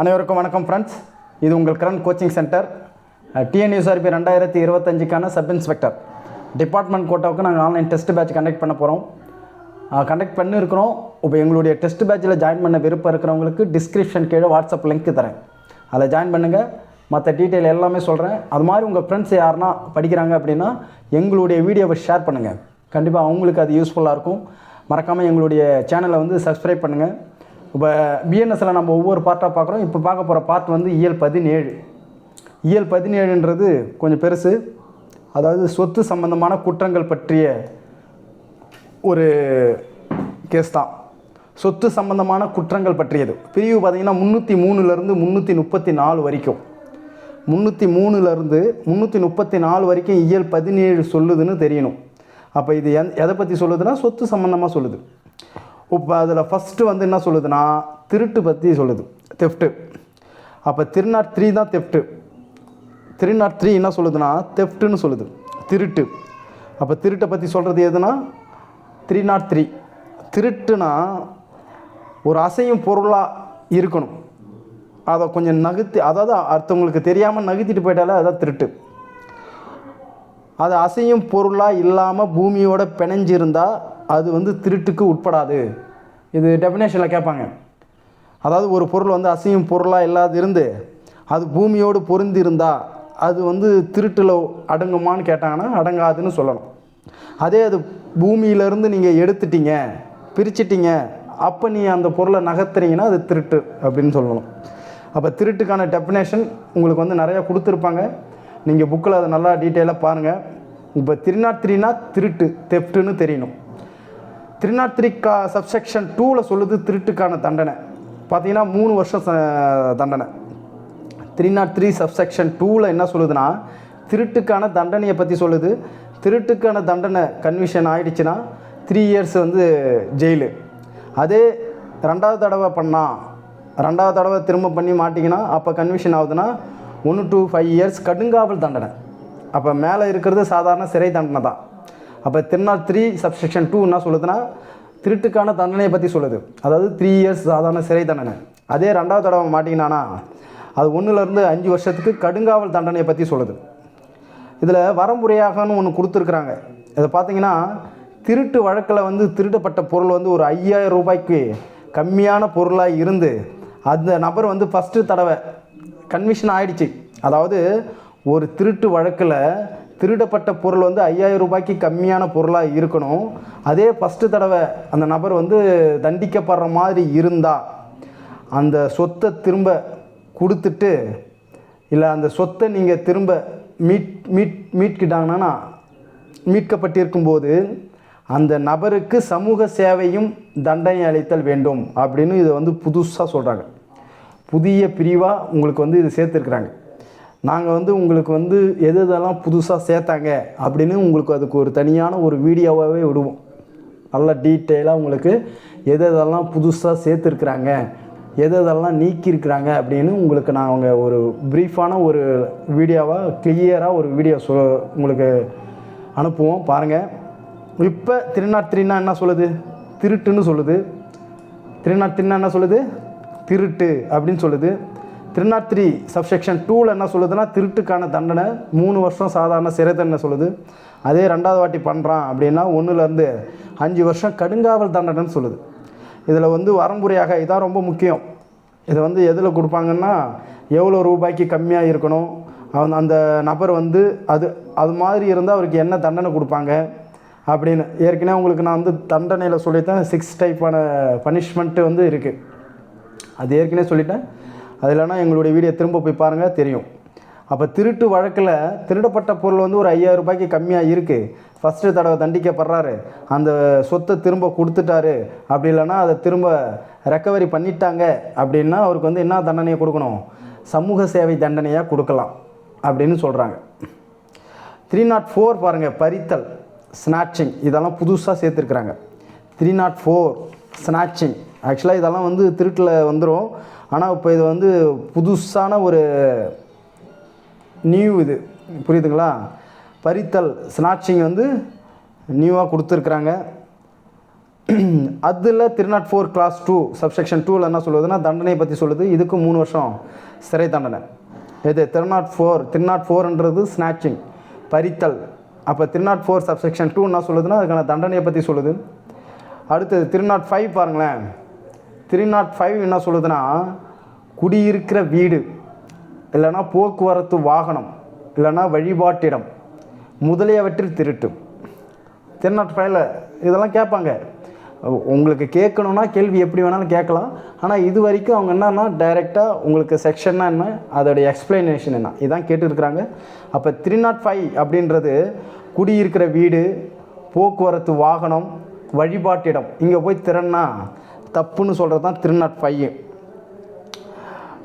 அனைவருக்கும் வணக்கம் ஃப்ரெண்ட்ஸ் இது உங்கள் கரண் கோச்சிங் சென்டர் டிஎன்யூஆர்பி ரெண்டாயிரத்தி இருபத்தஞ்சுக்கான சப் இன்ஸ்பெக்டர் டிபார்ட்மெண்ட் கோட்டாவுக்கு நாங்கள் ஆன்லைன் டெஸ்ட் பேட்ச் கண்டக்ட் பண்ண போகிறோம் கண்டக்ட் பண்ணியிருக்கிறோம் இப்போ எங்களுடைய டெஸ்ட் பேட்சில் ஜாயின் பண்ண விருப்பம் இருக்கிறவங்களுக்கு டிஸ்கிரிப்ஷன் கீழே வாட்ஸ்அப் லிங்க் தரேன். அதில் ஜாயின் பண்ணுங்கள் மற்ற டீட்டெயில் எல்லாமே சொல்கிறேன் அது மாதிரி உங்கள் ஃப்ரெண்ட்ஸ் யாருன்னா படிக்கிறாங்க அப்படின்னா எங்களுடைய வீடியோவை ஷேர் பண்ணுங்கள் கண்டிப்பாக அவங்களுக்கு அது யூஸ்ஃபுல்லாக இருக்கும். மறக்காமல் எங்களுடைய சேனலை வந்து சப்ஸ்கிரைப் பண்ணுங்கள் இப்போ பிஎன்எஸ்சில் நம்ம ஒவ்வொரு பார்ட்டாக பார்க்குறோம். இப்போ பார்க்க போகிற பார்ட் வந்து இயல் பதினேழு. இயல் பதினேழுன்றது கொஞ்சம் பெருசு. அதாவது சொத்து சம்பந்தமான குற்றங்கள் பற்றிய ஒரு கேஸ் தான். சொத்து சம்பந்தமான குற்றங்கள் பற்றியது. பிரிவு பார்த்தீங்கன்னா முந்நூற்றி மூணுலேருந்து முந்நூற்றி முப்பத்தி நாலு வரைக்கும். முந்நூற்றி மூணுலேருந்து முந்நூற்றி முப்பத்தி நாலு வரைக்கும் இயல் பதினேழு சொல்லுதுன்னு தெரியணும். அப்போ இது எந் எதை பற்றி சொல்லுதுன்னா சொத்து சம்மந்தமாக சொல்லுது. இப்போ அதில் ஃபஸ்ட்டு வந்து என்ன சொல்லுதுன்னா திருட்டு பற்றி சொல்லுது. தெஃப்ட்டு அப்போ திருநாட் த்ரீ தான் தெஃப்ட்டு த்ரீ நாட் த்ரீ என்ன சொல்லுதுன்னா தெஃப்ட்டுன்னு சொல்லுது. திருட்டு. அப்போ திருட்டை பற்றி சொல்கிறது எதுனா த்ரீ நாட் த்ரீ திருட்டுனா ஒரு அசையும் பொருளாக இருக்கணும். அதை கொஞ்சம் நகுத்து அதாவது அடுத்தவங்களுக்கு தெரியாமல் நகுத்திட்டு போயிட்டாலே அதான் திருட்டு. அது அசையும் பொருளாக இல்லாமல் பூமியோட பிணைஞ்சிருந்தால் அது வந்து திருட்டுக்கு உட்படாது. இது டெஃபினேஷனில் கேட்பாங்க அதாவது ஒரு பொருள் வந்து அசையும் பொருளாக இல்லாது இருந்து அது பூமியோடு பொருந்தி இருந்தால் அது வந்து திருட்டில் அடங்குமான்னு கேட்டாங்கன்னா அடங்காதுன்னு சொல்லணும். அதே அது பூமியிலேருந்து நீங்கள் எடுத்துட்டீங்க பிரிச்சிட்டிங்க அப்போ நீ அந்த பொருளை நகர்த்துறீங்கன்னா அது திருட்டு அப்படின்னு சொல்லணும். அப்போ திருட்டுக்கான டெஃபினேஷன் உங்களுக்கு வந்து நிறையா கொடுத்துருப்பாங்க. நீங்கள் புக்கில் அதை நல்லா டீட்டெயிலாக பாருங்கள் இப்போ திருநாட் திரினா த்ரீனா திருட்டு தெஃப்ட்டுன்னு தெரியணும். த்ரீ நாட் த்ரீ கா சப்செக்ஷன் டூவில் சொல்லுது திருட்டுக்கான தண்டனை. பார்த்தீங்கன்னா மூணு வருஷம் ச- தண்டனை. த்ரீ நாட் த்ரீ சப்செக்ஷன் டூவில் என்ன சொல்லுதுன்னா திருட்டுக்கான தண்டனையை பற்றி சொல்லுது. திருட்டுக்கான தண்டனை கன்விஷன் ஆயிடுச்சுன்னா த்ரீ இயர்ஸ் வந்து ஜெயிலு. அதே ரெண்டாவது தடவை பண்ணால் ரெண்டாவது தடவை திரும்ப பண்ணி மாட்டிங்கன்னா அப்போ கன்விஷன் ஆகுதுன்னா ஒன்று டூ ஃபைவ் இயர்ஸ் கடுங்காவல் தண்டனை. அப்போ மேலே இருக்கிறது சாதாரண சிறை தண்டனை தான். அப்போ திருநாள் த்ரீ சப்செக்ஷன் டூ என்ன சொல்லுதுன்னா திருட்டுக்கான தண்டனையை பற்றி சொல்லுது. அதாவது த்ரீ இயர்ஸ் சாதாரண சிறை தண்டனை. அதே ரெண்டாவது தடவை மாட்டிங்கனானா அது ஒன்றுலேருந்து அஞ்சு வருஷத்துக்கு கடுங்காவல் தண்டனையை பற்றி சொல்லுது. இதில் வரமுறையாகன்னு ஒன்று கொடுத்துருக்குறாங்க. இதை பார்த்தீங்கன்னா திருட்டு வழக்கில் வந்து திருடப்பட்ட பொருள் வந்து ஒரு ஐயாயிரம் ரூபாய்க்கு கம்மியான பொருளாக இருந்து அந்த நபர் வந்து ஃபஸ்ட்டு தடவை கன்விஷன் ஆயிடுச்சு. அதாவது ஒரு திருட்டு வழக்கில் திருடப்பட்ட பொருள் வந்து ஐயாயிரம் ரூபாய்க்கு கம்மியான பொருளாக இருக்கணும். அதே ஃபஸ்ட்டு தடவை அந்த நபர் வந்து தண்டிக்கப்படுற மாதிரி இருந்தால் அந்த சொத்தை திரும்ப கொடுத்துட்டு இல்லை அந்த சொத்தை நீங்கள் திரும்ப மீட் மீட் மீட்கிட்டாங்கன்னா மீட்கப்பட்டிருக்கும்போது அந்த நபருக்கு சமூக சேவையும் தண்டனை அளித்தல் வேண்டும் அப்படின்னு இதை வந்து புதுசாக சொல்கிறாங்க புதிய பிரிவாக உங்களுக்கு வந்து இது சேர்த்துருக்குறாங்க. நாங்கள் வந்து உங்களுக்கு வந்து எது எதெல்லாம் புதுசாக சேர்த்தாங்க அப்படின்னு உங்களுக்கு அதுக்கு ஒரு தனியான ஒரு வீடியோவாகவே விடுவோம். நல்லா டீட்டெயிலாக உங்களுக்கு எது எதெல்லாம் புதுசாக சேர்த்துருக்குறாங்க எது எதெல்லாம் நீக்கியிருக்கிறாங்க அப்படின்னு உங்களுக்கு நாங்கள் ஒரு ப்ரீஃபான ஒரு வீடியோவாக கிளியராக ஒரு வீடியோ சொ உங்களுக்கு அனுப்புவோம். பாருங்கள் இப்போ திருநாட் த்ரீனா என்ன சொல்லுது? திருட்டுன்னு சொல்லுது. திருநாட் என்ன சொல்லுது? திருட்டு அப்படின்னு சொல்லுது. திருநாட் த்ரீ சப்செக்ஷன் டூவில் என்ன சொல்லுதுன்னா திருட்டுக்கான தண்டனை மூணு வருஷம் சாதாரண சிறை தண்டனை சொல்லுது. அதே ரெண்டாவது வாட்டி பண்ணுறான் அப்படின்னா ஒன்றுலேருந்து அஞ்சு வருஷம் கடுங்காவல் தண்டனைன்னு சொல்லுது. இதில் வந்து வரம்புறையாக இதான் ரொம்ப முக்கியம். இதை வந்து எதில் கொடுப்பாங்கன்னா எவ்வளோ ரூபாய்க்கு கம்மியாக இருக்கணும்? அவன் அந்த நபர் வந்து அது அது மாதிரி இருந்தால் அவருக்கு என்ன தண்டனை கொடுப்பாங்க? அப்படின்னு. ஏற்கனவே உங்களுக்கு நான் வந்து தண்டனையில் சொல்லித்தேன் சிக்ஸ் டைப்பான பனிஷ்மெண்ட்டு வந்து இருக்குது அது ஏற்கனவே சொல்லிட்டேன். அது இல்லைன்னா எங்களுடைய வீடியோ திரும்ப போய் பாருங்கள் தெரியும். அப்போ திருட்டு வழக்கில் திருடப்பட்ட பொருள் வந்து ஒரு ஐயாயிரம் ரூபாய்க்கு கம்மியாக இருக்குது ஃபஸ்ட்டு தடவை தண்டிக்கப்படுறாரு. அந்த சொத்தை திரும்ப கொடுத்துட்டாரு. அப்படி இல்லைன்னா அதை திரும்ப ரெக்கவரி பண்ணிட்டாங்க அப்படின்னா அவருக்கு வந்து என்ன தண்டனையை கொடுக்கணும்? சமூக சேவை தண்டனையாக கொடுக்கலாம் அப்படின்னு சொல்கிறாங்க த்ரீ நாட் ஃபோர் பாருங்கள் பறித்தல் ஸ்நாட்சிங் இதெல்லாம் புதுசாக சேர்த்துருக்குறாங்க. த்ரீ நாட் ஃபோர் ஸ்நாட்சிங் ஆக்சுவலாக இதெல்லாம் வந்து திருட்டில் வந்துடும் ஆனால் இப்போ இது வந்து புதுசான ஒரு நியூ இது. புரியுதுங்களா? பறித்தல் ஸ்நாட்சிங் வந்து நியூவாக கொடுத்துருக்குறாங்க. அதில் three nought four clause two subsection டூவில் என்ன சொல்லுதுன்னா தண்டனையை பற்றி சொல்லுது. இதுக்கு மூணு வருஷம் சிறை தண்டனை. இது three nought four three nought ஃபோர்ன்றது snatching பறித்தல். அப்போ three nought four subsection two என்ன சொல்லுதுன்னா அதுக்கான தண்டனையை பற்றி சொல்லுது. அடுத்தது த்ரீ நாட் ஃபைவ் பாருங்களேன். த்ரீ நாட் ஃபைவ் என்ன சொல்லுதுன்னா குடியிருக்கிற வீடு இல்லைன்னா போக்குவரத்து வாகனம் இல்லைன்னா வழிபாட்டிடம் முதலியவற்றில் திருட்டு. த்ரீ நாட் ஃபைவ்ல இதெல்லாம் கேட்பாங்க. உங்களுக்கு கேட்கணுன்னா கேள்வி எப்படி வேணாலும் கேட்கலாம். ஆனால் இது வரைக்கும் அவங்க என்னன்னா டைரெக்டாக உங்களுக்கு செக்ஷன்னா என்ன அதோடைய எக்ஸ்பிளனேஷன் என்ன இதான் கேட்டுருக்குறாங்க. அப்போ த்ரீ நாட் ஃபைவ் அப்படின்றது குடியிருக்கிற வீடு போக்குவரத்து வாகனம் வழிபாட்டிடம். இங்கே போய் திறன்னா தப்புன்னு சொல்கிறது தான் three nought five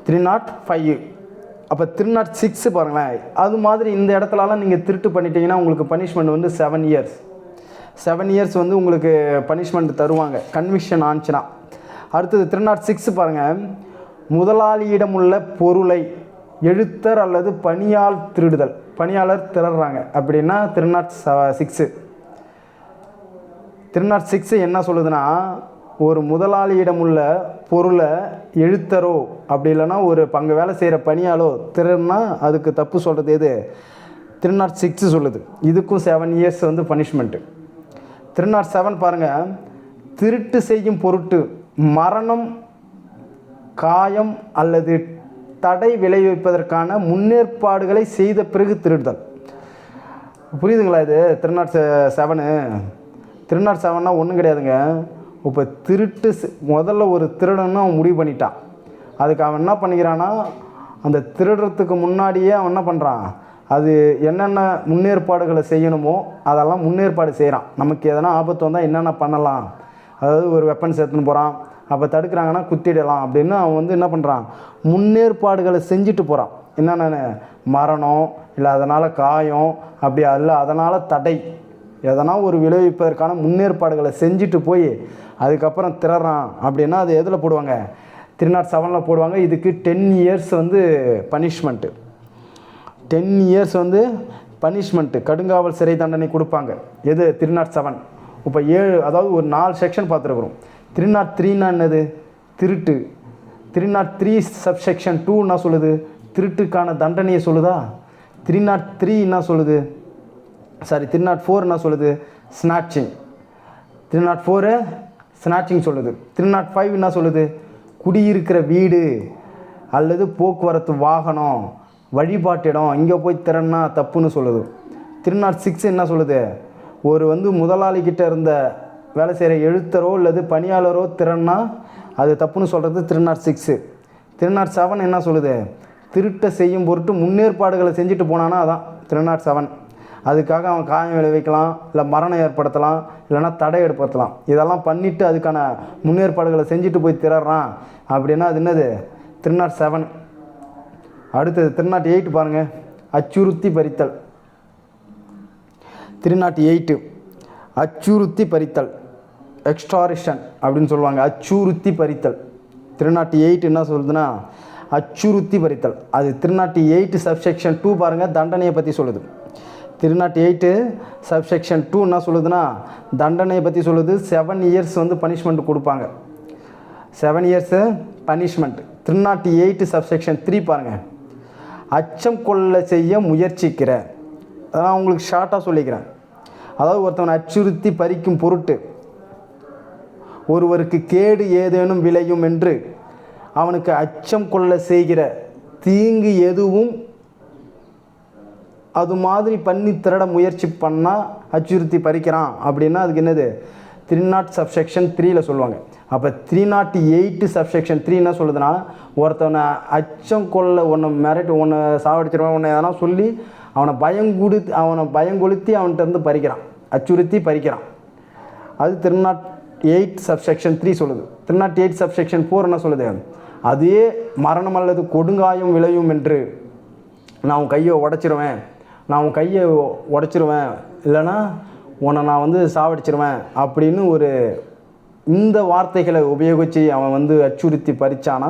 three nought five அப்போ த்ரீ நாட் சிக்ஸு பாருங்களேன். அது மாதிரி இந்த இடத்துலலாம் நீங்கள் திருட்டு பண்ணிட்டீங்கன்னா உங்களுக்கு பனிஷ்மெண்ட் வந்து செவன் இயர்ஸ் செவன் இயர்ஸ் வந்து உங்களுக்கு பனிஷ்மெண்ட் தருவாங்க. கன்விக்ஷன் ஆச்சுன்னா அடுத்தது த்ரீ நாட் சிக்ஸ் பாருங்கள் முதலாளியிடம் உள்ள பொருளை எழுத்தர் அல்லது பணியால் திருடுதல். பணியாளர் திருடுறாங்க. அப்படின்னா three nought six three nought என்ன சொல்லுதுன்னா ஒரு முதலாளியிடம் உள்ள பொருளை எழுத்தரோ அப்படி இல்லைன்னா ஒரு பங்கு வேலை செய்கிற பணியாலோ திருன்னா அதுக்கு தப்பு சொல்கிறது எது? த்ரீ நாட் சிக்ஸ் சொல்லுது. இதுக்கும் செவன் இயர்ஸ் வந்து பனிஷ்மெண்ட்டு த்ரீ நாட் செவன் பாருங்கள் திருட்டு செய்யும் பொருட்டு மரணம் காயம் அல்லது தடை விளைவிப்பதற்கான முன்னேற்பாடுகளை செய்த பிறகு திருடுதல். புரியுதுங்களா இது? திருநாட் செவனு திருநாட் செவன்னா ஒன்றும் கிடையாதுங்க. இப்போ திருட்டு செ- முதல்ல ஒரு திருடன்னு அவன் முடிவு பண்ணிட்டான். அதுக்கு அவன் என்ன பண்ணிக்கிறான்னா அந்த திருடுறதுக்கு முன்னாடியே அவன் என்ன பண்ணுறான் அது என்னென்ன முன்னேற்பாடுகளை செய்யணுமோ அதெல்லாம் முன்னேற்பாடு செய்கிறான் நமக்கு எதனா ஆபத்து வந்தால் என்னென்ன பண்ணலாம்? அதாவது ஒரு வெப்பன்ஸ் எடுத்துன்னு போகிறான் அப்போ தடுக்கிறாங்கன்னா குத்திடலாம் அப்படின்னு அவன் வந்து என்ன பண்ணுறான் முன்னேற்பாடுகளை செஞ்சுட்டு போகிறான் என்னென்ன மரணம் இல்லை அதனால் காயம் அப்படி அல்ல அதனால் தடை. எதனா ஒரு விளைவிப்பதற்கான முன்னேற்பாடுகளை செஞ்சுட்டு போய் அதுக்கப்புறம் திறறான் அப்படின்னா அது எதில் போடுவாங்க? த்ரீ நாட் செவனில் போடுவாங்க. இதுக்கு டென் இயர்ஸ் வந்து பனிஷ்மெண்ட்டு டென் இயர்ஸ் வந்து பனிஷ்மெண்ட்டு கடுங்காவல் சிறை தண்டனை கொடுப்பாங்க. எது? Three nought seven. இப்போ ஏழு அதாவது ஒரு நாலு செக்ஷன் பார்த்துருக்குறோம். த்ரீ நாட் த்ரீனா என்னது? திருட்டு. Three nought three subsection two என்ன சொல்லுது. திருட்டுக்கான தண்டனையை சொல்லுதா? த்ரீ நாட் த்ரீ என்ன சொல்லுது. சாரி த்ரீ நாட் ஃபோர் என்ன சொல்லுது. Snatching three nought four snatching சொல்லுது. த்ரீ நாட் ஃபைவ் என்ன சொல்லுது? குடியிருக்கிற வீடு அல்லது போக்குவரத்து வாகனம் வழிபாட்டிடம் இங்கே போய் திறன்னா தப்புன்னு சொல்லுது. த்ரீ நாட் சிக்ஸ் என்ன சொல்லுது? ஒரு வந்து முதலாளிகிட்ட இருந்த வேலை செய்கிற எழுத்தரோ அல்லது பணியாளரோ திறன்னா அது தப்புன்னு சொல்கிறது three nought six three nought seven என்ன சொல்லுது? திருட்டை செய்யும் பொருட்டு முன்னேற்பாடுகளை செஞ்சுட்டு போனானா அதான் த்ரீ நாட் செவன் அதுக்காக அவன் காயம் விளைவிக்கலாம் இல்லை மரணம் ஏற்படுத்தலாம் இல்லைன்னா தடை ஏற்படுத்தலாம். இதெல்லாம் பண்ணிவிட்டு அதுக்கான முன்னேற்பாடுகளை செஞ்சுட்டு போய் திறறான் அப்படின்னா அது என்னது? திருநாட் செவன் அடுத்தது திருநாட்டு எயிட் பாருங்கள் அச்சுறுத்தி பறித்தல். திருநாட்டு எயிட்டு அச்சுறுத்தி பறித்தல். எக்ஸ்டாரிஷன் அப்படின்னு சொல்லுவாங்க. அச்சுறுத்தி பறித்தல். திருநாட்டு எயிட் என்ன சொல்லுதுன்னா? அச்சுறுத்தி பறித்தல். அது three nought eight eight subsection two பாருங்கள் தண்டனையை பற்றி சொல்லுது. த்ரீ எயிட்டு சப்செக்ஷன் டூ என்ன சொல்லுதுன்னா தண்டனையை பற்றி சொல்லுது. செவன் இயர்ஸ் வந்து பனிஷ்மெண்ட் கொடுப்பாங்க. Seven years punishment three nought eight subsection three பாருங்கள் அச்சம் கொள்ள செய்ய முயற்சிக்கிற. அதான் உங்களுக்கு ஷார்ட்டாக சொல்லிக்கிறேன். அதாவது ஒருத்தவனை அச்சுறுத்தி பறிக்கும் பொருட்டு ஒருவருக்கு கேடு ஏதேனும் விளையும் என்று அவனுக்கு அச்சம் கொள்ள செய்கிற தீங்கு எதுவும் அது மாதிரி பண்ணி திருட முயற்சி பண்ணால் அச்சுறுத்தி பறிக்கிறான். அப்படின்னா அதுக்கு என்னது? த்ரீ நாட் சப்செக்ஷன் த்ரீயில் சொல்லுவாங்க. அப்போ three nought eight subsection three என்ன சொல்லுதுன்னா ஒருத்தவனை அச்சம் கொள்ள ஒன்று மிரட்டு ஒன்று சாவடிச்சிருவான் ஒன்று எதனா சொல்லி அவனை பயங்குடுத்து அவனை பயங்கொளுத்தி அவன்கிட்ட இருந்து பறிக்கிறான். அச்சுறுத்தி பறிக்கிறான். அது திருநாட் எயிட் சப்செக்ஷன் த்ரீ சொல்லுது. திருநாட் எயிட் சப்செக்ஷன் ஃபோர் என்ன சொல்லுது? அதே மரணம் அல்லது கொடுங்காயம் விளையும் என்று நான் உன் கையை உடச்சிருவேன். நான் உன் கையை உடச்சிருவேன். இல்லைன்னா உன்னை நான் வந்து சாவடிச்சிருவேன் அப்படின்னு ஒரு இந்த வார்த்தைகளை உபயோகித்து அவன் வந்து அச்சுறுத்தி பறித்தானா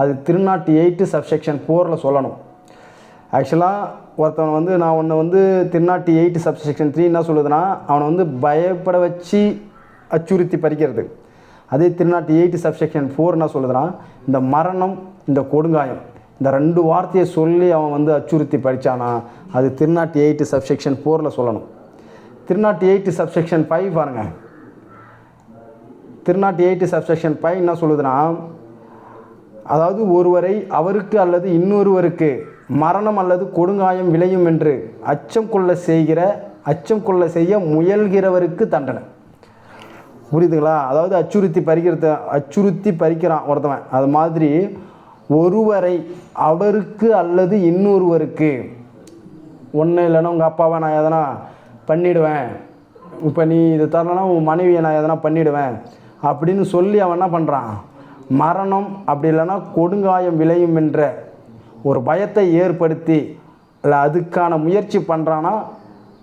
அது திருநாட்டு எயிட்டு சப்செக்ஷன் ஃபோரில் சொல்லணும். ஆக்சுவலாக ஒருத்தவன் வந்து நான் உன்னை வந்து திருநாட்டு எயிட் சப்செக்ஷன் த்ரீ என்ன சொல்லுதுன்னா அவனை வந்து பயப்பட வச்சு அச்சுறுத்தி பறிக்கிறது. அதே three nought eight eight subsection four என்ன சொல்லுதுன்னா இந்த மரணம் இந்த கொடுங்காயம். இந்த ரெண்டு வார்த்தையை சொல்லி அவன் வந்து அச்சுறுத்தி படித்தானா அது திருநாட்டி எயிட்டு எயிட் சப்செக்ஷன் ஃபோரில் சொல்லணும். Three nought eight eight subsection five பாருங்கள் திருநாட்டி எயிட்டு சப்செக்ஷன் ஃபைவ் என்ன சொல்லுதுன்னா அதாவது ஒருவரை அவருக்கு அல்லது இன்னொருவருக்கு மரணம் அல்லது கொடுங்காயம் விளையும் என்று அச்சம் கொள்ள செய்கிற அச்சம் கொள்ள செய்ய முயல்கிறவருக்கு தண்டனை. புரியுதுங்களா? அதாவது அச்சுறுத்தி பறிக்கிறது அச்சுறுத்தி பறிக்கிறான் ஒருத்தவன். அது மாதிரி ஒருவரை அவருக்கு அல்லது இன்னொருவருக்கு. ஒன்றும் இல்லைன்னா உங்கள் அப்பாவை நான் எதனா பண்ணிடுவேன். இப்போ நீ இது தரலனா உன் மனைவியை நான் எதனா பண்ணிடுவேன். அப்படின்னு சொல்லி அவன் என்ன பண்ணுறான் மரணம் அப்படி இல்லைன்னா கொடுங்காயம் விளையும் என்ற ஒரு பயத்தை ஏற்படுத்தி இல்லை அதுக்கான முயற்சி பண்ணுறான்னா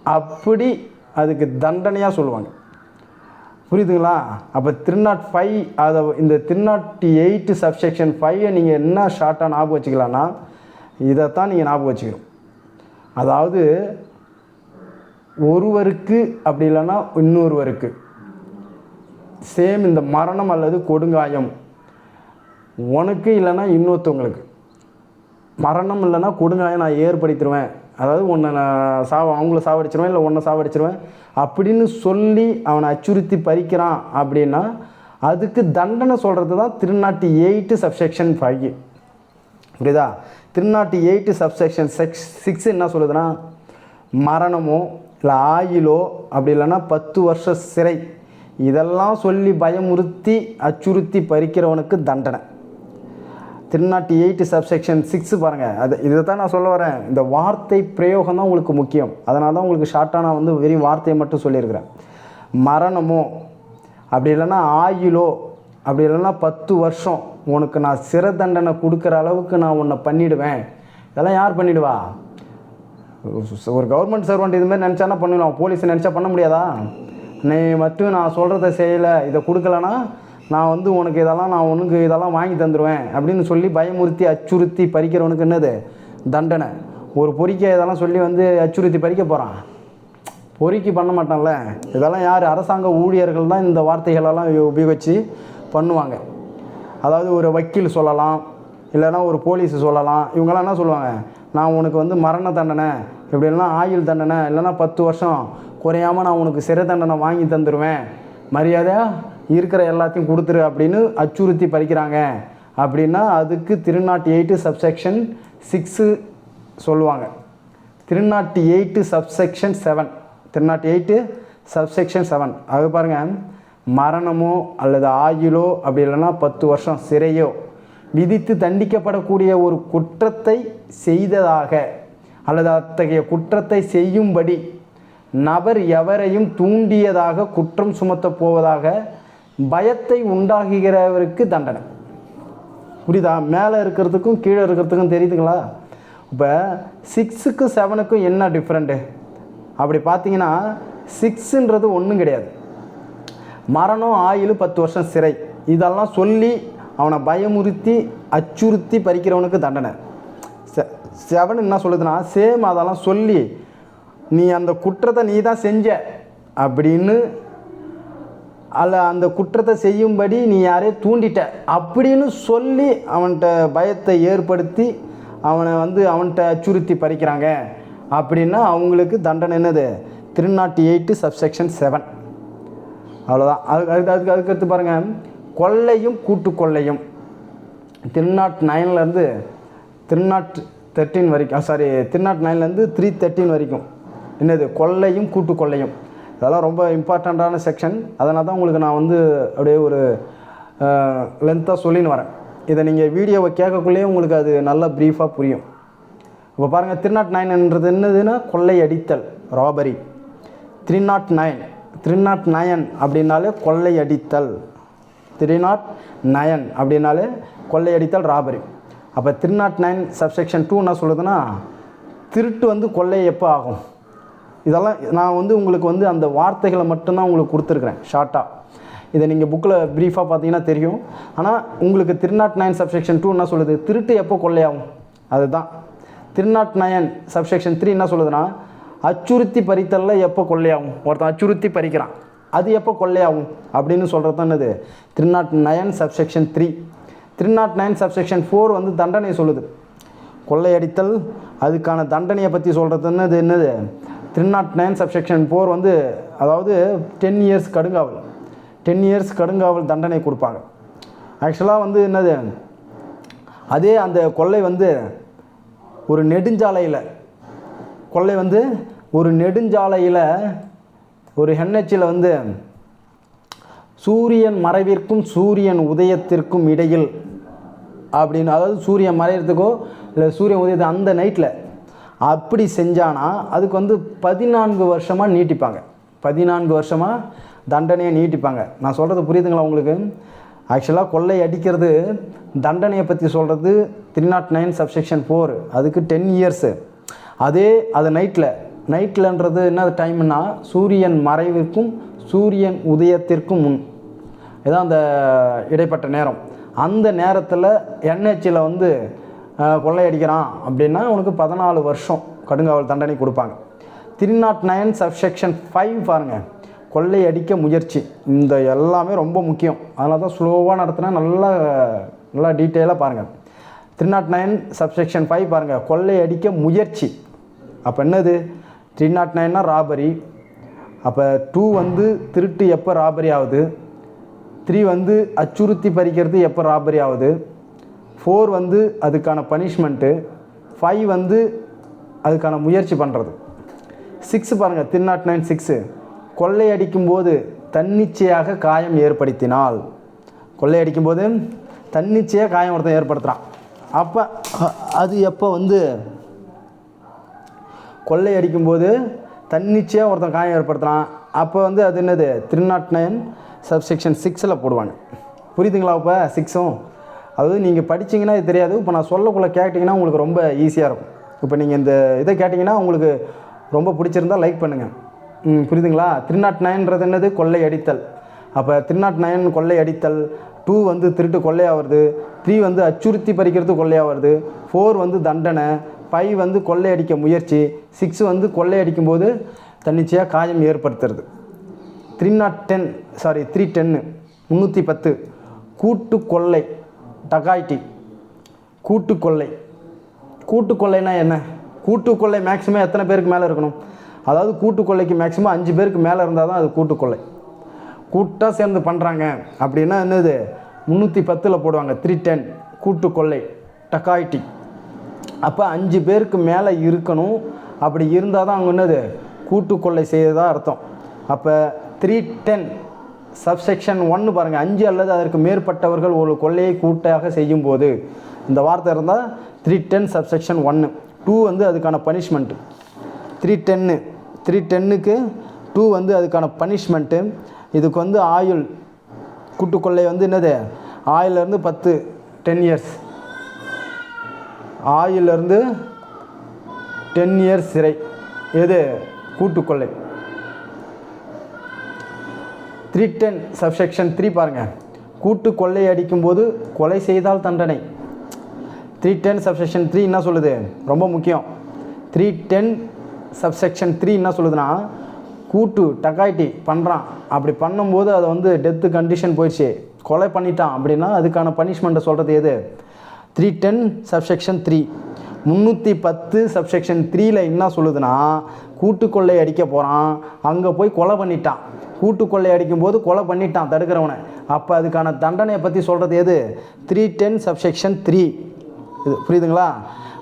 அப்படி அதுக்கு தண்டனையாக சொல்லுவாங்க. புரியுதுங்களா? அப்போ த்ரீ நாட் ஃபைவ் அதை இந்த த்ரீ நாட் எயிட்டு சப்செக்ஷன் ஃபைவை நீங்கள் என்ன ஷார்ட்டாக ஞாபகம் வச்சுக்கலான்னா இதைத்தான் நீங்கள் ஞாபகம் வச்சுக்கணும். அதாவது ஒருவருக்கு அப்படி இல்லைன்னா இன்னொருவருக்கு சேம் இந்த மரணம் அல்லது கொடுங்காயம் உனக்கு இல்லைன்னா இன்னொருத்தவங்களுக்கு. மரணம் இல்லைன்னா கொடுங்காயம் நான் ஏற்படுத்திடுவேன் அதாவது உன்னை நான் சாவ அவங்கள சாவடிச்சிருவேன் இல்லை உன்னை சாவடிச்சிருவேன். அப்படின்னு சொல்லி அவனை அச்சுறுத்தி பறிக்கிறான் அப்படின்னா அதுக்கு தண்டனை சொல்கிறது தான் திருநாட்டி எயிட்டு சப்செக்ஷன் ஃபைவ் புரியுதா? Three nought eight subsection six six என்ன சொல்லுதுன்னா மரணமோ இல்லை ஆயிலோ அப்படி இல்லைன்னா பத்து வருஷ சிறை. இதெல்லாம் சொல்லி பயமுறுத்தி அச்சுறுத்தி பறிக்கிறவனுக்கு தண்டனை. திருநாட்டி எயிட்டு சப்செக்ஷன் சிக்ஸ் பாருங்கள் அது இதை தான் நான் சொல்ல வரேன். இந்த வார்த்தை பிரயோகம் தான் உங்களுக்கு முக்கியம். அதனால தான் உங்களுக்கு ஷார்ட்டாக நான் வந்து வெறும் வார்த்தையை மட்டும் சொல்லியிருக்கிறேன். மரணமோ அப்படி இல்லைன்னா ஆயுளோ அப்படி இல்லைன்னா பத்து வருஷம் உனக்கு நான் சிறை தண்டனை கொடுக்குற அளவுக்கு நான் உன்னை பண்ணிவிடுவேன் இதெல்லாம் யார் பண்ணிவிடுவா ஒரு கவர்மெண்ட் சர்வெண்ட் இதுமாதிரி நினச்சானா பண்ணுவேன் போலீஸ் நினச்சா பண்ண முடியாதா? நீ மட்டும் நான் சொல்கிறத செய்யலை. இதை கொடுக்கலன்னா நான் வந்து உனக்கு இதெல்லாம் நான் உனக்கு இதெல்லாம் வாங்கி தந்துடுவேன் அப்படின்னு சொல்லி பயமுறுத்தி அச்சுறுத்தி பறிக்கிறவனுக்கு என்னது? தண்டனை. ஒரு பொறிக்க இதெல்லாம் சொல்லி வந்து அச்சுறுத்தி பறிக்க போகிறான் பொறிக்கி பண்ண மாட்டான்ல. இதெல்லாம் யார்? அரசாங்க ஊழியர்கள் தான் இந்த வார்த்தைகளெல்லாம் உபயோகித்து பண்ணுவாங்க. அதாவது ஒரு வக்கீல் சொல்லலாம் இல்லைன்னா ஒரு போலீஸ் சொல்லலாம். இவங்கெல்லாம் என்ன சொல்லுவாங்க? நான் உனக்கு வந்து மரண தண்டனை இப்படி இல்லைன்னா ஆயுள் தண்டனை இல்லைன்னா பத்து வருஷம் குறையாமல் நான் உனக்கு சிறை தண்டனை வாங்கி தந்துடுவேன் மரியாதையாக இருக்கிற எல்லாத்தையும் கொடுத்துரு அப்படின்னு அச்சுறுத்தி பறிக்கிறாங்க. அப்படின்னா அதுக்கு திருநாட்டு எயிட்டு சப்செக்ஷன் சிக்ஸு சொல்லுவாங்க. Three nought eight subsection seven three nought eight subsection seven அது பாருங்கள் மரணமோ அல்லது ஆயுளோ அப்படி இல்லைன்னா பத்து வருஷம் சிறையோ விதித்து தண்டிக்கப்படக்கூடிய ஒரு குற்றத்தை செய்ததாக அல்லது அத்தகைய குற்றத்தை செய்யும்படி நபர் எவரையும் தூண்டியதாக குற்றம் சுமத்தப் போவதாக பயத்தை உண்டாகுகிறவருக்கு தண்டனை. புரியுதா? மேலே இருக்கிறதுக்கும் கீழே இருக்கிறதுக்கும் தெரியுதுங்களா? இப்போ சிக்ஸுக்கும் செவனுக்கும் என்ன டிஃப்ரெண்ட்டு அப்படி பார்த்தீங்கன்னா சிக்ஸுன்றது ஒன்றும் கிடையாது. மரணம் ஆயுள் பத்து வருஷம் சிறை. இதெல்லாம் சொல்லி அவனை பயமுறுத்தி அச்சுறுத்தி பறிக்கிறவனுக்கு தண்டனை. செ செவன் என்ன சொல்லுதுன்னா சேம் அதெல்லாம் சொல்லி நீ அந்த குற்றத்தை நீ தான் செஞ்ச அப்படின்னு அல்ல அந்த குற்றத்தை செய்யும்படி நீ யாரையும் தூண்டிட்ட. அப்படின்னு சொல்லி அவன்கிட்ட பயத்தை ஏற்படுத்தி அவனை வந்து அவன்கிட்ட அச்சுறுத்தி பறிக்கிறாங்க. அப்படின்னா அவங்களுக்கு தண்டனை என்னது? Three nought eight subsection seven அவ்வளோதான் அதுக்கு அதுக்கு அதுக்கு அதுக்கடுத்து பாருங்கள் கொள்ளையும் கூட்டு கொள்ளையும். திருநாட் நைன்லேருந்து திருநாட் தேர்ட்டின் வரைக்கும் சாரி திருநாட் நைன்லேருந்து த்ரீ தேர்ட்டின் வரைக்கும். என்னது? கொள்ளையும் கூட்டு கொள்ளையும். அதெல்லாம் ரொம்ப இம்பார்ட்டண்ட்டான செக்ஷன். அதனால் தான் உங்களுக்கு நான் வந்து அப்படியே ஒரு லென்த்தாக சொல்லின்னு வரேன். இதை நீங்கள் வீடியோவை கேட்கக்குள்ளேயே உங்களுக்கு அது நல்லா ப்ரீஃபாக புரியும். இப்போ பாருங்கள் த்ரீ நாட் நைன்ன்றது என்னதுன்னா கொள்ளை அடித்தல் robbery three nought nine three nought nine அப்படின்னாலே கொள்ளை அடித்தல். த்ரீ நாட் நயன் அப்படின்னாலே கொள்ளை அடித்தல் ராபரி அப்போ three nought nine subsection two என்ன சொல்லுதுன்னா திருட்டு வந்து கொள்ளை எப்போ ஆகும்? இதெல்லாம் நான் வந்து உங்களுக்கு வந்து அந்த வார்த்தைகளை மட்டும்தான் உங்களுக்கு கொடுத்துருக்குறேன் ஷார்ட்டாக இதை நீங்கள் புக்கில் ப்ரீஃபாக பார்த்தீங்கன்னா தெரியும். ஆனால் உங்களுக்கு திருநாட் நயன் சப்செக்ஷன் டூ என்ன சொல்லுது? திருட்டு எப்போ கொள்ளையாகும்? அதுதான். திருநாட் நயன் சப்செக்ஷன் த்ரீ என்ன சொல்லுதுன்னா அச்சுறுத்தி பறித்தலில் எப்போ கொள்ளையாகும்? ஒருத்தன் அச்சுறுத்தி பறிக்கிறான். அது எப்போ கொள்ளையாகும்? அப்படின்னு சொல்கிறது தான் என்னது? Three nought nine subsection three three nought nine subsection four வந்து தண்டனை சொல்லுது. கொள்ளையடித்தல் அதுக்கான தண்டனையை பற்றி சொல்கிறது என்னது? என்னது? Three nought nine subsection four வந்து அதாவது டென் இயர்ஸ் கடுங்காவல். டென் இயர்ஸ் கடுங்காவல் தண்டனை கொடுப்பாங்க. ஆக்சுவலாக வந்து என்னது? அதே அந்த கொள்ளை வந்து ஒரு நெடுஞ்சாலையில் கொள்ளை வந்து ஒரு நெடுஞ்சாலையில் ஒரு ஹென்ஹெச்சில் வந்து சூரியன் மறைவிற்கும் சூரியன் உதயத்திற்கும் இடையில் அப்படின்னு அதாவது சூரியன் மறையிறதுக்கோ இல்லை சூரியன் உதயத்து அந்த நைட்டில் அப்படி செஞ்சானா அதுக்கு வந்து பதினான்கு வருஷமாக நீட்டிப்பாங்க. பதினான்கு வருஷமாக தண்டனையை நீட்டிப்பாங்க. நான் சொல்கிறது புரியுதுங்களா உங்களுக்கு? ஆக்சுவலாக கொள்ளை அடிக்கிறது தண்டனையை பற்றி சொல்கிறது three nought nine subsection four அதுக்கு டென் இயர்ஸு அதே அது நைட்டில் நைட்லன்றது என்ன டைம்னா சூரியன் மறைவிற்கும் சூரியன் உதயத்திற்கும் முன். இதான் அந்த இடைப்பட்ட நேரம். அந்த நேரத்தில் என்ஹெச்சில் வந்து கொள்ளையடிக்கிறான் அப்படின்னா உனக்கு பதினாலு வருஷம் கடுங்காவல் தண்டனை கொடுப்பாங்க. Three nought nine subsection five பாருங்கள் கொள்ளையடிக்க முயற்சி. இந்த எல்லாமே ரொம்ப முக்கியம். அதனால தான் ஸ்லோவாக நடத்தினா நல்லா நல்லா டீட்டெயிலாக பாருங்கள் three nought nine subsection five பாருங்கள் கொள்ளையடிக்க முயற்சி. அப்போ என்னது? த்ரீ நாட் நைன்னா ராபரி அப்போ டூ வந்து திருட்டு எப்போ ராபரி ஆகுது? த்ரீ வந்து அச்சுறுத்தி பறிக்கிறது எப்போ ராபரி ஆகுது? ஃபோர் வந்து அதுக்கான பனிஷ்மெண்ட்டு ஃபைவ் வந்து அதுக்கான முயற்சி பண்ணுறது சிக்ஸ் பாருங்கள் த்ரீ நாட் நைன் சிக்ஸு கொள்ளையடிக்கும்போது தன்னிச்சையாக காயம் ஏற்படுத்தினால். கொள்ளையடிக்கும்போது தன்னிச்சையாக காயம் ஒருத்தன் ஏற்படுத்துகிறான் அப்போ அது எப்போ வந்து கொள்ளையடிக்கும்போது தன்னிச்சையாக ஒருத்தன் காயம் ஏற்படுத்துகிறான் அப்போ வந்து அது என்னது? த்ரீ நாட் நைன் சப்செக்ஷன் சிக்ஸில் போடுவாங்க புரியுதுங்களா இப்போ சிக்ஸும் அதாவது நீங்கள் படிச்சீங்கன்னா இது தெரியாது. இப்போ நான் சொல்லக்குள்ளே கேட்டிங்கன்னா உங்களுக்கு ரொம்ப ஈஸியாக இருக்கும். இப்போ நீங்கள் இந்த இதை கேட்டிங்கன்னா உங்களுக்கு ரொம்ப பிடிச்சிருந்தா லைக் பண்ணுங்கள் ம் புரியுதுங்களா? த்ரீ நாட் நைன்றது என்னது? கொள்ளை அடித்தல். அப்போ த்ரீ நாட் நைன் கொள்ளை அடித்தல் டூ வந்து திருட்டு கொள்ளையாகிறது த்ரீ வந்து அச்சுறுத்தி பறிக்கிறது கொள்ளையாகிறது ஃபோர் வந்து தண்டனை ஃபைவ் வந்து கொள்ளையடிக்க முயற்சி சிக்ஸ் வந்து கொள்ளையடிக்கும் போது தன்னிச்சையாக காயம் ஏற்படுத்துறது. Three nought ten sorry three ten முந்நூற்றி பத்து. கூட்டு கொள்ளை. டகாய்டி கூட்டுக்கொள்ளை. கூட்டு என்ன? கூட்டுக்கொள்ளை மேக்ஸிமம் எத்தனை பேருக்கு மேலே இருக்கணும்? அதாவது கூட்டுக்கொள்ளைக்கு மேக்ஸிமம் அஞ்சு பேருக்கு மேலே இருந்தால் தான் அது கூட்டுக்கொள்ளை. கூட்டாக சேர்ந்து பண்ணுறாங்க அப்படின்னா என்னது? முந்நூற்றி பத்தில் போடுவாங்க. Three ten கூட்டுக்கொள்ளை. டக்காய்டி அப்போ அஞ்சு பேருக்கு மேலே இருக்கணும். அப்படி இருந்தால் தான் அவங்க என்னது? கூட்டு கொள்ளை செய்யறதா அர்த்தம். அப்போ த்ரீ டென் சப்செக்ஷன் ஒன்று பாருங்கள் அஞ்சு அல்லது அதற்கு மேற்பட்டவர்கள் ஒரு கொள்ளையை கூட்டாக செய்யும் போது இந்த வார்த்தை இருந்தால் த்ரீ டென் சப்செக்ஷன் ஒன்று டூ வந்து அதுக்கான பனிஷ்மெண்ட்டு த்ரீ டென்னு த்ரீ டென்னுக்கு டூ வந்து அதுக்கான பனிஷ்மெண்ட்டு இதுக்கு வந்து ஆயுள். கூட்டுக்கொள்ளை வந்து என்னது? ஆயிலிருந்து பத்து டென் இயர்ஸ் ஆயிலிருந்து டென் இயர்ஸ் சிறை. எது? கூட்டுக்கொள்ளை த்ரீ டென் சப்செக்ஷன் த்ரீ பாருங்கள் கூட்டு கொள்ளை அடிக்கும்போது கொலை செய்தால் தண்டனை. த்ரீ டென் சப்செக்ஷன் த்ரீ என்ன சொல்லுது? ரொம்ப முக்கியம். த்ரீ டென் சப்செக்ஷன் த்ரீ என்ன சொல்லுதுன்னா கூட்டு டக்காய்ட்டி பண்ணுறான் அப்படி பண்ணும்போது அது வந்து டெத்து கண்டிஷன் போயிடுச்சு. கொலை பண்ணிட்டான் அப்படின்னா அதுக்கான பனிஷ்மெண்ட்டை சொல்கிறது எது? த்ரீ டென் சப்செக்ஷன் த்ரீ முந்நூற்றி பத்து சப்செக்ஷன் த்ரீயில் என்ன சொல்லுதுன்னா கூட்டு கொள்ளை அடிக்க போகிறான் அங்கே போய் கொலை பண்ணிட்டான். கூட்டு கொள்ளை அடிக்கும்போது கொலை பண்ணிட்டான் தடுக்கிறவனை. அப்போ அதுக்கான தண்டனையை பற்றி சொல்கிறது எது? த்ரீ டென் சப்செக்ஷன் த்ரீ இது புரியுதுங்களா?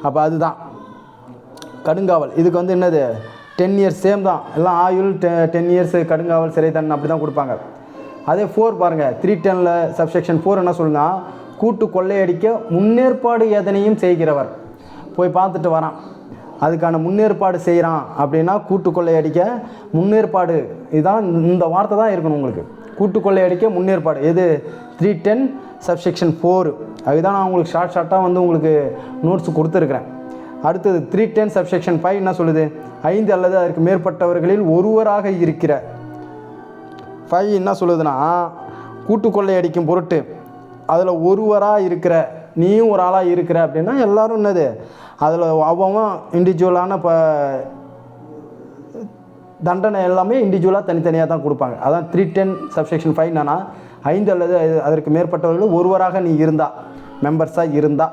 அப்போ அதுதான். கடுங்காவல். இதுக்கு வந்து என்னது? டென் இயர்ஸ் சேம் தான். எல்லாம் ஆயுள் டெ டென் இயர்ஸ் கடுங்காவல் சிறை தண்டனை அப்படி தான் கொடுப்பாங்க. அதே ஃபோர் பாருங்கள் த்ரீ டெனில் சப்செக்ஷன் ஃபோர் என்ன சொல்லுன்னா கூட்டு கொள்ளையடிக்க முன்னேற்பாடு எதனையும் செய்கிறவர். போய் பார்த்துட்டு வரான். அதுக்கான முன்னேற்பாடு செய்கிறான் அப்படின்னா கூட்டு கொள்ளையடிக்க முன்னேற்பாடு. இதுதான் இந்த வார்த்தை தான் இருக்கணும் உங்களுக்கு. கூட்டு கொள்ளையடிக்க முன்னேற்பாடு. எது? த்ரீ டென் சப்செக்ஷன் ஃபோர் அதுதான் நான் உங்களுக்கு ஷார்ட் ஷார்ட்டாக வந்து உங்களுக்கு நோட்ஸ் கொடுத்துருக்குறேன். அடுத்தது த்ரீ டென் சப்செக்ஷன் ஃபைவ் என்ன சொல்லுது? ஐந்து அல்லது அதற்கு மேற்பட்டவர்களில் ஒருவராக இருக்கிற. ஃபைவ் என்ன சொல்லுதுன்னா கூட்டு கொள்ளையடிக்கும் பொருட்டு அதில் ஒருவராக இருக்கிற நீயும் ஒரு ஆளாக இருக்கிற அப்படின்னா எல்லாரும் என்னது? அதில் அவன் இண்டிவிஜுவலான இப்போ தண்டனை எல்லாமே இண்டிவிஜுவலாக தனித்தனியாக தான் கொடுப்பாங்க. அதான் த்ரீ டென் சப்செக்ஷன் ஃபைவ் என்னன்னா ஐந்து அல்லது அதற்கு மேற்பட்டவர்கள் ஒருவராக நீ இருந்தா மெம்பர்ஸாக இருந்தா.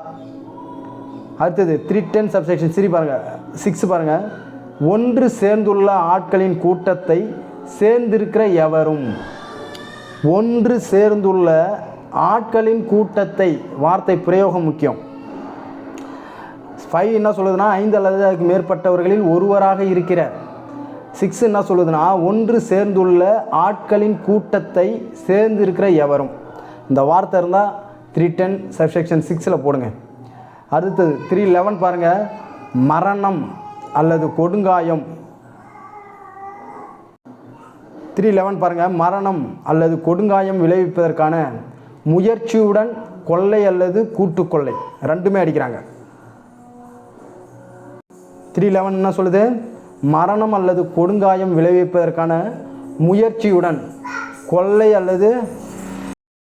அடுத்தது த்ரீ டென் சப்செக்ஷன் சரி பாருங்கள் சிக்ஸ் பாருங்கள் ஒன்று சேர்ந்துள்ள ஆட்களின் கூட்டத்தை சேர்ந்திருக்கிற எவரும்? ஒன்று சேர்ந்துள்ள ஆட்களின் கூட்டத்தை வார்த்தை பிரயோகம் முக்கியம். ஃபைவ் என்ன சொல்லுதுன்னா ஐந்து அல்லது அதுக்கு மேற்பட்டவர்களில் ஒருவராக இருக்கிற சிக்ஸ் என்ன சொல்லுதுன்னா ஒன்று சேர்ந்துள்ள ஆட்களின் கூட்டத்தை சேர்ந்து இருக்கிற எவரும். இந்த வார்த்தை இருந்தால் த்ரீ டென் சப்செக்ஷன் சிக்ஸில் போடுங்க. அடுத்தது த்ரீ லெவன் பாருங்கள் மரணம் அல்லது கொடுங்காயம். த்ரீ லெவன் பாருங்கள் மரணம் அல்லது கொடுங்காயம் விளைவிப்பதற்கான முயற்சியுடன் கொள்ளை அல்லது கூட்டுக்கொள்ளை. ரெண்டுமே அடிக்கிறாங்க. த்ரீ லெவன் என்ன சொல்லுது? மரணம் அல்லது கொடுங்காயம் விளைவிப்பதற்கான முயற்சியுடன் கொள்ளை அல்லது